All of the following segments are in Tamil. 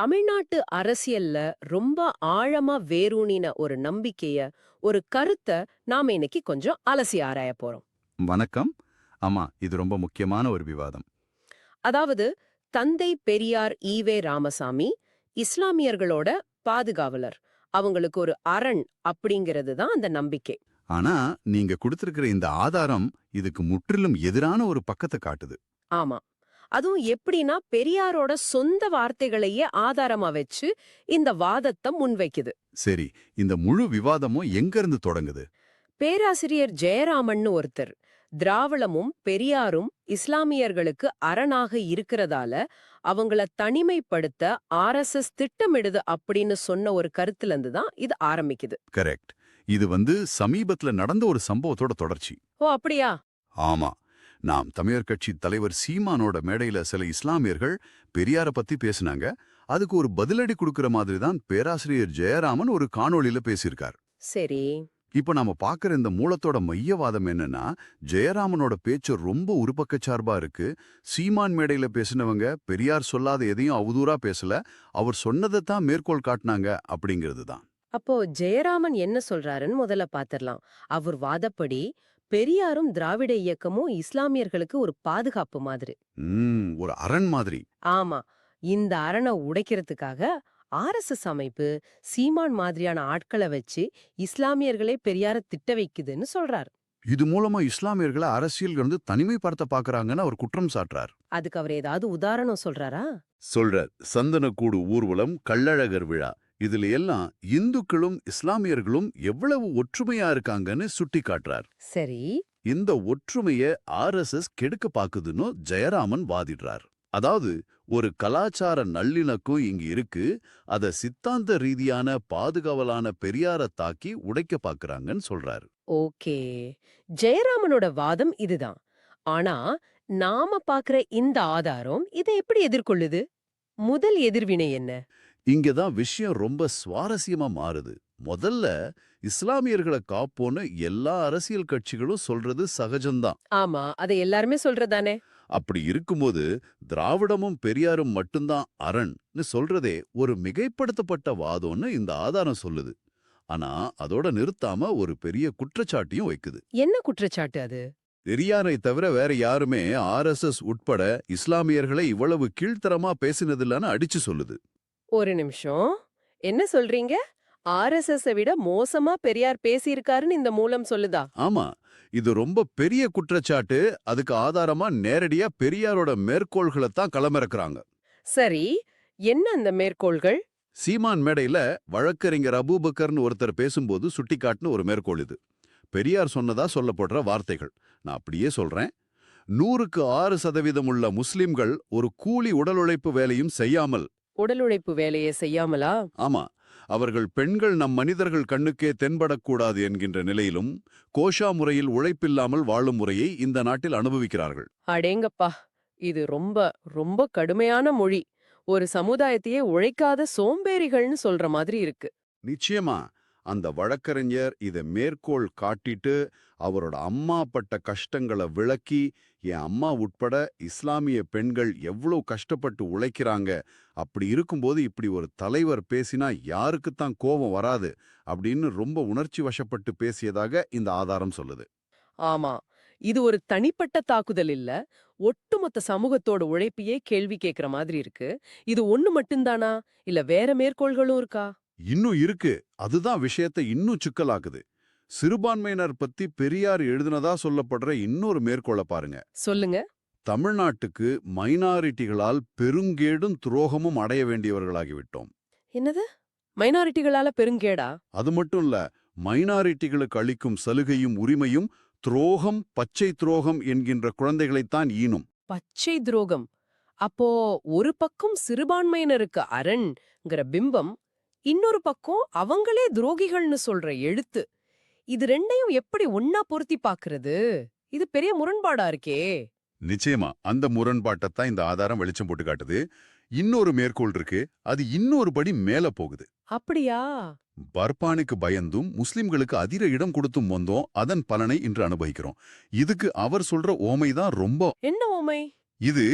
தமிழ்நாட்டு அரசியல்ல ரொம்ப ஆழமா வேரூனின ஒரு நம்பிக்கைய ஒரு கருத்த நாம இன்னைக்கு கொஞ்சம் அலசி ஆராய போறோம். வணக்கம். ஆமா இது ரொம்ப முக்கியமான ஒரு விவாதம். அதாவது தந்தை பெரியார் ஈவே ராமசாமி இஸ்லாமியர்களோட பாதுகாவலர். அவங்களுக்கு ஒரு அரண் அப்படிங்கிறது தான் அந்த நம்பிக்கை. ஆனா நீங்க கொடுத்திருக்கிற இந்த ஆதாரம் இதுக்கு முற்றிலும் எதிரான ஒரு பக்கத்தை காட்டுது. ஆமா. அதுவும் எப்படின்னா பெரியாரோட சொந்த வார்த்தைகளையே ஆதாரமா வச்சு இந்த வாதத்தை முன்வைக்குது. சரி இந்த முழு விவாதமும் எங்க இருந்து தொடங்குது? பேராசிரியர் ஜெயராமன்னு ஒருத்தர் திராவிடமும் பெரியாரும் இஸ்லாமியர்களுக்கு அரணாக இருக்கிறதால அவங்கள தனிமைப்படுத்த ஆர்எஸ்எஸ் திட்டமிடுது அப்படின்னு சொன்ன ஒரு கருத்துல இருந்து தான் இது ஆரம்பிக்குது. கரெக்ட். இது வந்து சமீபத்துல நடந்த ஒரு சம்பவத்தோட தொடர்ச்சி. ஓ அப்படியா? ஆமா. நாம் தமிழர் கட்சி தலைவர் சீமானோட மேடையில சில இஸ்லாமியர்கள் பெரியார பத்தி பேசினாங்க. அதுக்கு ஒரு பதிலடி கொடுக்கிற மாதிரி தான் பேராசிரியர் ஜெயராமன் ஒரு காணொளியில பேசியிருக்கார். சரி. இப்ப நாம பாக்குற இந்த மூலத்தோட மையவாதம் என்னன்னா ஜெயராமனோட பேச்சு ரொம்ப உருப்பக்கச்சார்பா இருக்கு. சீமான் மேடையில பேசினவங்க பெரியார் சொல்லாத எதையும் அவதூறா பேசல அவர் சொன்னதைத்தான் மேற்கோள் காட்டினாங்க அப்படிங்கிறது தான். அப்போ ஜெயராமன் என்ன சொல்றாருன்னு முதல்ல பாத்திரலாம். அவர் வாதப்படி பெரியாரும் திராவிட இயக்கமும் இஸ்லாமியர்களுக்கு ஒரு பாதுகாப்பு மாதிரி. ஒரு அரண் மாதிரி. ஆமா. இந்த அரணை உடைக்கிறதுக்காக ஆர்எஸ்எஸ் அமைப்பு சீமான் மாதிரியான ஆட்களை வச்சு இஸ்லாமியர்களே பெரியார திட்ட வைக்குதுன்னு சொல்றார். இது மூலமா இஸ்லாமியர்களை அரசியல் இருந்து தனிமைப்படுத்த பாக்குறாங்கன்னு அவர் குற்றம் சாட்டுறார். அதுக்கு அவர் ஏதாவது உதாரணம் சொல்றாரா? சொல்றார். சந்தனக்கூடு ஊர்வலம் கள்ளழகர் விழா. இதுல எல்லாம் இந்துக்களும் இஸ்லாமியர்களும் எவ்வளவு ஒற்றுமையா இருக்காங்கன்னு சுட்டி காட்டுறார் சரி. இந்த ஒற்றுமைய ஆர்எஸ்எஸ் கெடுக்க பாக்குதுன்னு ஜெயராமன் வாதிடுறார். அதாவது ஒரு கலாச்சார நல்லிணக்கம் இங்க இருக்கு அத சித்தாந்த ரீதியான பாதுகாவலான பெரியார தாக்கி உடைக்க பாக்குறாங்கன்னு சொல்றாரு. ஓகே. ஜெயராமனோட வாதம் இதுதான். ஆனா நாம பாக்குற இந்த ஆதாரம் இதை எப்படி எதிர்கொள்ளுது? முதல் எதிர்வினை என்ன? இங்கதான் விஷயம் ரொம்ப சுவாரஸ்யமா மாறுது. முதல்ல இஸ்லாமியர்களை காப்போன்னு எல்லா அரசியல் கட்சிகளும் சொல்றது சகஜம்தான். ஆமா அதை எல்லாருமே சொல்றதானே? அப்படி இருக்கும்போது திராவிடமும் பெரியாரும் மட்டும்தான் அரண்னு சொல்றதே ஒரு மிகைப்படுத்தப்பட்ட வாதம்னு இந்த ஆதாரம் சொல்லுது. ஆனா அதோட நிறுத்தாம ஒரு பெரிய குற்றச்சாட்டையும் வைக்குது. என்ன குற்றச்சாட்டு அது? பெரியாரை தவிர வேற யாருமே ஆர்எஸ்எஸ் உட்பட இஸ்லாமியர்களை இவ்வளவு கீழ்த்தரமா பேசினதில்லன்னு அடிச்சு சொல்லுது. ஒரு நிமிஷம். என்ன சொல்றீங்க? ஆர்எஸ்எஸ் விட மோசமா பெரியார் பேசியிருக்காருன்னு இந்த மூலம் சொல்லுதா? ஆமா. இது ரொம்ப பெரிய குற்றச்சாட்டு. அதுக்கு ஆதாரமா நேரடியா பெரியாரோட மேற்கோள்களை தான் களமிறக்குறாங்க. சரி. என்ன அந்த மேற்கோள்கள்? சீமான் மேடையில வழக்கறிஞர் அபூபக்கர்னு ஒருத்தர் பேசும்போது சுட்டிக்காட்டுன ஒரு மேற்கோள் இது. பெரியார் சொன்னதா சொல்லப்படுற வார்த்தைகள். நான் அப்படியே சொல்றேன். நூறுக்கு ஆறு சதவீதம் உள்ள முஸ்லிம்கள் ஒரு கூலி உடல் உழைப்பு வேலையும் செய்யாமல் உடல் உழைப்பு வேலையை செய்யாமலா? ஆமா. அவர்கள் பெண்கள் நம் மனிதர்கள் கண்ணுக்கே தென்படக்கூடாது என்கின்ற நிலையிலும் கோஷா முறையில் உழைப்பில்லாமல் வாழும் முறையை இந்த நாட்டில் அனுபவிக்கிறார்கள். அடேங்கப்பா! இது ரொம்ப ரொம்ப கடுமையான மொழி. ஒரு சமுதாயத்தையே உழைக்காத சோம்பேறிகள்னு சொல்ற மாதிரி இருக்கு. நிச்சயமா. அந்த வழக்கறிஞர் இதை மேற்கோள் காட்டிட்டு அவரோட அம்மா பட்ட கஷ்டங்களை விளக்கி என் அம்மா உட்பட இஸ்லாமிய பெண்கள் எவ்வளவு கஷ்டப்பட்டு உழைக்கிறாங்க அப்படி இருக்கும்போது இப்படி ஒரு தலைவர் பேசினா யாருக்குத்தான் கோபம் வராது அப்படின்னு ரொம்ப உணர்ச்சி வசப்பட்டு பேசியதாக இந்த ஆதாரம் சொல்லுது. ஆமா. இது ஒரு தனிப்பட்ட தாக்குதல் இல்ல. ஒட்டுமொத்த சமூகத்தோட உழைப்பையே கேள்வி கேக்குற மாதிரி இருக்கு. இது ஒண்ணு மட்டும்தானா? இல்ல வேற மேற்கோள்களும் இருக்கா? இன்னும் இருக்கு. அதுதான் விஷயத்தை இன்னும் சிக்கலாக்குது. சிறுபான்மையினர் பத்தி பெரியார் எழுதினதா சொல்லப்படுற இன்னொரு மேற்கோளை பாருங்க. சொல்லுங்க. தமிழ்நாட்டுக்கு மைனாரிட்டிகளால் பெருங்கேடும் துரோகமும் அடைய வேண்டியவர்களாகிவிட்டோம் என்னது? மைனாரிட்டிகளால பெருங்கேடா? அது மட்டும் இல்ல மைனாரிட்டிகளுக்கு அளிக்கும் சலுகையும் உரிமையும் துரோகம் பச்சை துரோகம் என்கின்ற குழந்தைகளைத்தான் ஈனும். பச்சை துரோகம். அப்போ ஒரு பக்கம் சிறுபான்மையினருக்கு அரண்ங்கிற பிம்பம் இன்னொரு பக்கம் அவங்களே துரோகிகள்னு சொல்ற எழுத்து. இது ரெண்டையும் எப்படி ஒன்னா பொருத்தி பாக்குறது? இது பெரிய முரண்பாடா இருக்கே. நிச்சயமா அந்த முரண்பாட்டைத்தான் இந்த ஆதாரம் வெளிச்சம் போட்டு காட்டுது. இன்னொரு மேற்கோள் இருக்கு அது இன்னொரு படி மேல போகுது. அப்படியா? பர்பானுக்கு பயந்தும் முஸ்லிம்களுக்கு அதிர இடம் கொடுத்தும் வந்தோம் அதன் பலனை இன்று அனுபவிக்கிறோம். இதுக்கு அவர் சொல்ற ஓமைதான் ரொம்ப என்ன ஓமை? இது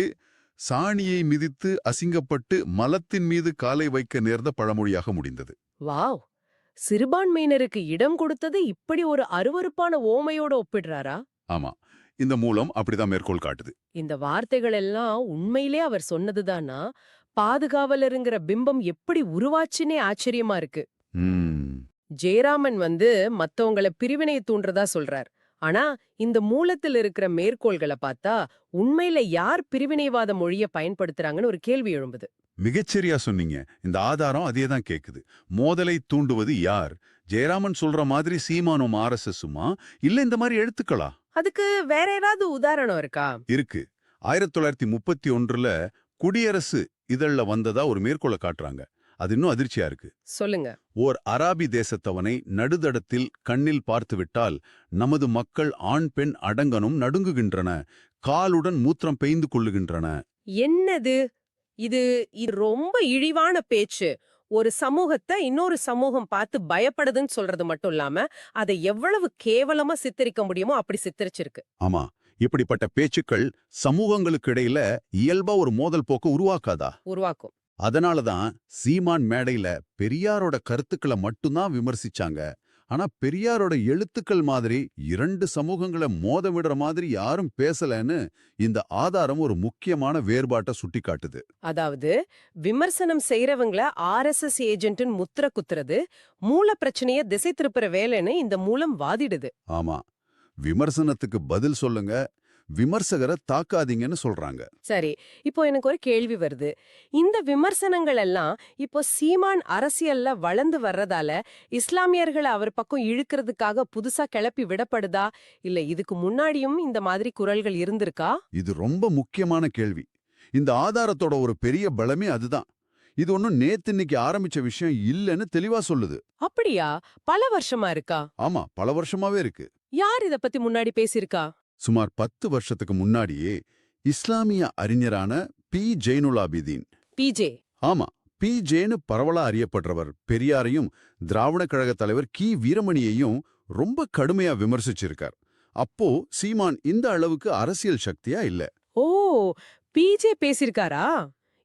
சாணியை மிதித்து அசிங்கப்பட்டு மலத்தின் மீது காலை வைக்க நேர்ந்த பழமொழியாக முடிந்தது. வாவ்! சிறுபான்மையினருக்கு இடம் கொடுத்தது இப்படி ஒரு அருவருப்பான ஓமையோட ஒப்பிடுறாரா? ஆமா. இந்த மூலம் அப்படிதான் மேற்கோள் காட்டுது. இந்த வார்த்தைகள் எல்லாம் உண்மையிலே அவர் சொன்னதுதானா? பாதுகாவலருங்கிற பிம்பம் எப்படி உருவாச்சுன்னே ஆச்சரியமா இருக்கு. ஜெயராமன் வந்து மத்தவங்கள பிரிவினை தூண்டுறதா சொல்றார். ஆனா இந்த மூலத்தில் இருக்கிற மேற்கோள்களை பார்த்தா உண்மையில யார் பிரிவினைவாத மொழிய பயன்படுத்துறாங்கன்னு ஒரு கேள்வி எழும்புது. மிகச்சரியா சொன்னீங்க. இந்த ஆதாரம் அதே தான் கேக்குது. மோதலை தூண்டுவது யார்? ஜெயராமன் சொல்ற மாதிரி சீமானும் ஆர்எஸ்எஸ்ஸுமா இல்ல இந்த மாதிரி எழுத்துக்களா? அதுக்கு வேற ஏதாவது உதாரணம் இருக்கா? இருக்கு. ஆயிரத்தி தொள்ளாயிரத்தி முப்பத்தி ஒன்றுல குடியரசு இதழ்ல வந்ததா ஒரு மேற்கோளை காட்டுறாங்க. அது இன்னும் அதிர்ச்சியா இருக்கு. சொல்லுங்க. ஓர் அராபி தேசத்தவனை நடுதடத்தில் கண்ணில் பார்த்துவிட்டால் நமது மக்கள் ஆண் பெண் அடங்கனும் நடுங்குகின்றன. காலுடன் மூத்திரம் பெய்ந்து கொள்ளுகின்றன. என்னது? இது இது ரொம்ப இழிவான பேச்சு. ஒரு சமூகத்தை இன்னொரு சமூகம் பார்த்து பயப்படுதுன்னு சொல்றது மட்டும் இல்லாம அதை எவ்வளவு கேவலமா சித்தரிக்க முடியுமோ அப்படி சித்தரிச்சிருக்கு. ஆமா. இப்படிப்பட்ட பேச்சுக்கள் சமூகங்களுக்கு இடையில இயல்பா ஒரு மோதல் போக்கு உருவாக்காதா? உருவாக்கும். அதனாலதான் சீமான் மேடையில பெரியாரோட கருத்துக்களை மட்டும்தான் விமர்சிச்சாங்க. ஆனா பெரியாரோட எழுத்துக்கள் மாதிரி இரண்டு சமூகங்களை மோத விடுற மாதிரி யாரும் பேசலன்னு இந்த ஆதாரம் ஒரு முக்கியமான வேறுபாட்டை சுட்டிக்காட்டுது. அதாவது விமர்சனம் செய்யறவங்கள ஆர்எஸ்எஸ் ஏஜென்ட்னு முத்திர குத்துறது மூல பிரச்சனைய திசை திருப்புற வேலைன்னு இந்த மூலம் வாதிடுது. ஆமா. விமர்சனத்துக்கு பதில் சொல்லுங்க விமர்சகரை தாக்காதீங்கன்னு சொல்றாங்க. சரி இப்போ எனக்கு ஒரு கேள்வி வருது. இந்த விமர்சனங்கள் எல்லாம் இப்போ சீமான் அரசியல்ல வளர்ந்து வர்றதால இஸ்லாமியர்களை அவர் பக்கம் இழுக்கிறதுக்காக புதுசா கிளப்பி விடப்படுதா? இல்ல இதுக்கு முன்னாடியும் இந்த மாதிரி குரல்கள் இருந்திருக்கா? இது ரொம்ப முக்கியமான கேள்வி. இந்த ஆதாரத்தோட ஒரு பெரிய பலமே அதுதான். இது ஒன்னும் நேத்து இன்னைக்கு ஆரம்பிச்ச விஷயம் இல்லைன்னு தெளிவா சொல்லுது. அப்படியா? பல வருஷமா இருக்கா? ஆமா பல வருஷமாவே இருக்கு. யார் இத பத்தி முன்னாடி பேசியிருக்கா? சுமார் பத்து வருஷத்துக்கு முன்னாடியே இஸ்லாமிய அறிஞரான பி. ஜெயினுலாபிதீன். பிஜே ஆமா பி. ஜேனு பரவலா அறியப்படுறவர் பெரியாரையும் திராவிட கழக தலைவர் கி. வீரமணியையும் ரொம்ப கடுமையா விமர்சிச்சிருக்கார். அப்போ சீமான் இந்த அளவுக்கு அரசியல் சக்தியா இல்ல? ஓ பிஜே பேசியிருக்காரா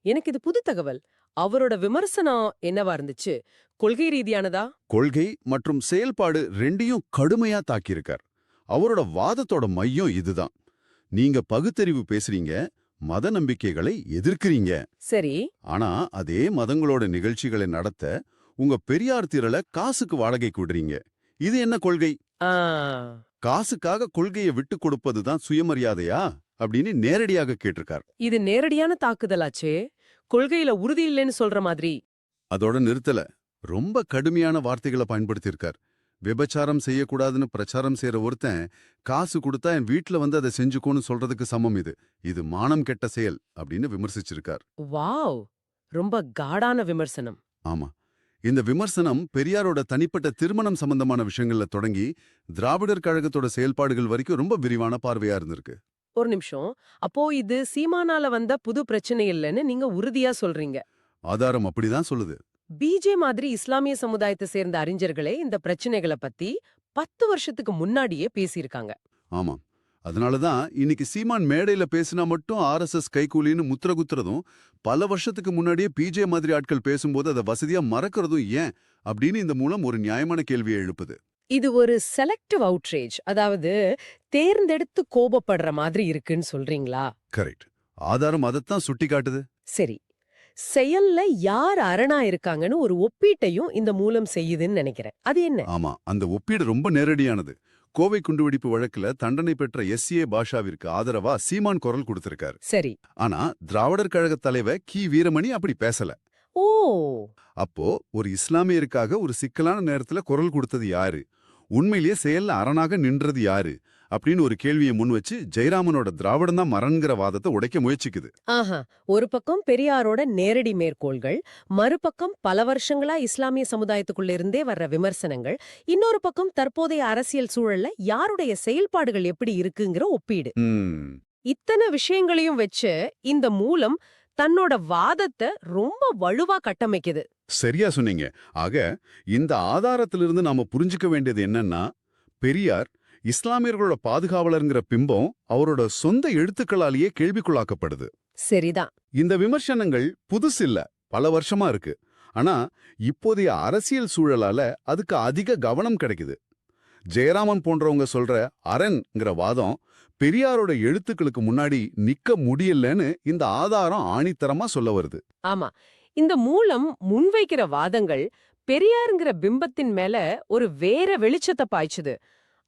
எனக்கு இது புது தகவல். அவரோட விமர்சனம் என்னவா இருந்துச்சு? கொள்கை ரீதியானதா? கொள்கை மற்றும் செயல்பாடு ரெண்டையும் கடுமையா தாக்கியிருக்கார். அவரோட வாதத்தோட மையம் இதுதான். நீங்க பகுத்தறிவு பேசுறீங்க மத நம்பிக்கைகளை எதிர்க்கிறீங்க. சரி. ஆனா அதே மதங்களோட நிகழ்ச்சிகளை நடத்த உங்க பெரியார் திரள காசுக்கு வாடகைக்கு விடுறீங்க இது என்ன கொள்கை? காசுக்காக கொள்கையை விட்டு கொடுப்பதுதான் சுயமரியாதையா? அப்படின்னு நேரடியாக கேட்டிருக்கார். இது நேரடியான தாக்குதலாச்சே. கொள்கையில உறுதி இல்லைன்னு சொல்ற மாதிரி. அதோட நிறுத்தல. ரொம்ப கடுமையான வார்த்தைகளை பயன்படுத்தியிருக்கார். விபச்சாரம் செய்யக்கூடாதுன்னு பிரச்சாரம் செய்யற ஒருத்தன் காசு கொடுத்தா என் வீட்ல வந்து அதை செஞ்சுக்கோன்னு சொல்றதுக்கு சமம் இது. இது மானம் கெட்ட செயல் அப்படின்னு விமர்சிச்சிருக்கார். வாவ்! ரொம்ப காடான விமர்சனம். ஆமா. இந்த விமர்சனம் பெரியாரோட தனிப்பட்ட திருமணம் சம்பந்தமான விஷயங்கள்ல தொடங்கி திராவிடர் கழகத்தோட செயல்பாடுகள் வரைக்கும் ரொம்ப விரிவான பார்வையா இருந்திருக்கு. ஒரு நிமிஷம். அப்போ இது சீமானால வந்த புது பிரச்சனை இல்லைன்னு நீங்க உறுதியா சொல்றீங்க. ஆதாரம் அப்படிதான் சொல்லுது. பிஜே மாதிரி இஸ்லாமிய சமுதாயத்தை சேர்ந்த அறிஞர்களே இந்த பிரச்சனைகளை பத்தி பத்து வருஷத்துக்கு முன்னாடியே பேசியிருக்காங்க. ஆமா அதனாலதான் இன்னைக்கு சீமான் மேடையில பேசினா மட்டும் ஆர்எஸ்எஸ் கைகூலின்னு முத்திர குத்துறதும் பல வருஷத்துக்கு முன்னாடியே பிஜே மாதிரி ஆட்கள் பேசும்போது அதை வசதியா மறக்கறதும் ஏன் அப்படின்னு இந்த மூலம் ஒரு நியாயமான கேள்வியை எழுப்புது. இது ஒரு செலக்டிவ் அவுட்ரேஜ் அதாவது தேர்ந்தெடுத்து கோபப்படுற மாதிரி இருக்குன்னு சொல்றீங்களா? கரெக்ட் ஆதாரம் அதைத்தான் சுட்டி காட்டுது சரி. செயல்ல யார் அரணா இருக்காங்கன்னு ஒரு ஒப்பீட்டையும் இந்த மூலம் செய்யுதுன்னு நினைக்கிறேன். அது என்ன? ஆமா அந்த ஒப்பீடு ரொம்ப நேரடியானது. கோவை குண்டுவெடிப்பு வழக்குல தண்டனை பெற்ற எஸ் ஏ பாஷாவிற்கு ஆதரவா சீமான் குரல் கொடுத்திருக்காரு. சரி. ஆனா திராவிடர் கழக தலைவர் கி. வீரமணி அப்படி பேசல. ஓ! அப்போ ஒரு இஸ்லாமியருக்காக ஒரு சிக்கலான நேரத்துல குரல் கொடுத்தது யாரு? உண்மையிலேயே செயல்ல அரணாக நின்றது யாரு? அப்படின்னு ஒரு கேள்வியை முன் வச்சு ஜெயராமனோட திராவிடம் தான் மரண்கிற வாதத்தை உடைக்க முயற்சிக்குது. ஆஹா ஒரு பக்கம் பெரியாரோட நேரடி மேற்கோள்கள் மறுபக்கம் பல வருஷங்களா இஸ்லாமிய சமுதாயத்துக்குள்ள இருந்தே வர்ற விமர்சனங்கள் இன்னொரு பக்கம் தற்போதைய அரசியல் சூழல்ல யாருடைய செயல்பாடுகள் எப்படி இருக்குங்கிற ஒப்பீடு. இத்தனை விஷயங்களையும் வச்சு இந்த மூலம் தன்னோட வாதத்தை ரொம்ப வலுவா கட்டமைக்குது. சரியா சொன்னீங்க. ஆக இந்த ஆதாரத்திலிருந்து நாம புரிஞ்சுக்க வேண்டியது என்னன்னா பெரியார் இஸ்லாமியர்களோட பாதுகாவலருங்கிற பிம்பம் அவரோட சொந்த எழுத்துக்களாலேயே கேள்விக்குள்ளாக்கப்படுது. சரிதான். இந்த விமர்சனங்கள் புதுசில்ல பல வருஷமா இருக்கு. ஆனா இப்போதைய அரசியல் சூழலால அதுக்கு அதிக கவனம் கிடைக்குது. ஜெயராமன் போன்றவங்க சொல்ற அரண்ங்கிற வாதம் பெரியாரோட எழுத்துக்களுக்கு முன்னாடி நிக்க முடியலன்னு இந்த ஆதாரம் ஆணித்தரமா சொல்ல வருது. ஆமா. இந்த மூலம் முன்வைக்கிற வாதங்கள் பெரியாருங்கிற பிம்பத்தின் மேல ஒரு வேற வெளிச்சத்தை பாய்ச்சுது.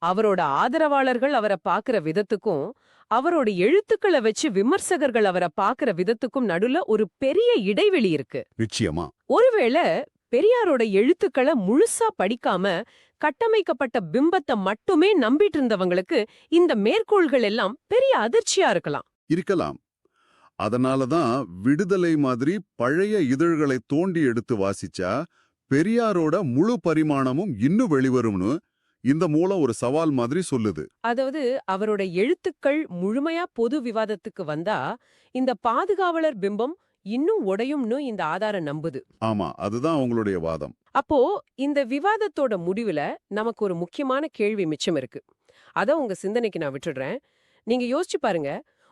அவரோட ஆதரவாளர்கள் அவரை பாக்குற விதத்துக்கும் அவரோட எழுத்துக்களை வச்சு விமர்சகர்கள் அவரை பாக்குற விதத்துக்கும் நடுல ஒரு பெரிய இடைவெளி இருக்கு. நிச்சயமா. ஒருவேளை பெரியாரோட எழுத்துக்களை முழுசா படிக்காம கட்டமைக்கப்பட்ட பிம்பத்தை மட்டுமே நம்பிட்டு இருந்தவங்களுக்கு இந்த மேற்கோள்கள் எல்லாம் பெரிய அதிர்ச்சியா இருக்கலாம். இருக்கலாம். அதனால தான் விடுதலை மாதிரி பழைய இதழ்களை தோண்டி எடுத்து வாசிச்சா பெரியாரோட முழு பரிமாணமும் இன்னும் வெளிவரும்னு இந்த மூலம் ஒரு சவால் மாதிரி சொல்லுது. அதாவது அவரோட எழுத்துக்கள் முழுமையா பொது விவாதத்துக்கு வந்தா இந்த பாதுகாவலர் பிம்பம் இன்னும் உடையும்னு இந்த ஆதாரம் நம்புது. ஆமா அதுதான் உங்களுடைய வாதம். அப்போ இந்த விவாதத்தோட முடிவுல நமக்கு ஒரு முக்கியமான கேள்வி மிச்சம் இருக்கு. அத உங்க சிந்தனைக்கு நான் விட்டுடுறேன். நீங்க யோசிச்சு பாருங்க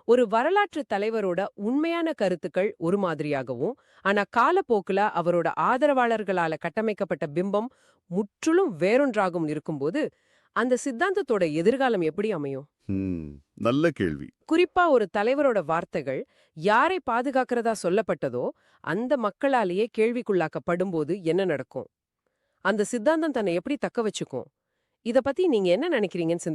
ஒரு வரலாற்று தலைவரோட உண்மையான கருத்துக்கள் ஒரு மாதிரியாகவும் ஆனா காலப்போக்குல அவரோட ஆதரவாளர்களால கட்டமைக்கப்பட்ட பிம்பம் முற்றிலும் வேறொன்றாகவும் இருக்கும்போது அந்த சித்தாந்தத்தோட எதிர்காலம் எப்படி அமையும்? நல்ல கேள்வி. குறிப்பா ஒரு தலைவரோட வார்த்தைகள் யாரை பாதுகாக்கிறதா சொல்லப்பட்டதோ அந்த மக்களாலேயே கேள்விக்குள்ளாக்கப்படும்போது என்ன நடக்கும்? அந்த சித்தாந்தம் தன்னை எப்படி தக்க வச்சுக்கும்? இத பத்தி நீங்க என்ன நினைக்கிறீங்கன்னு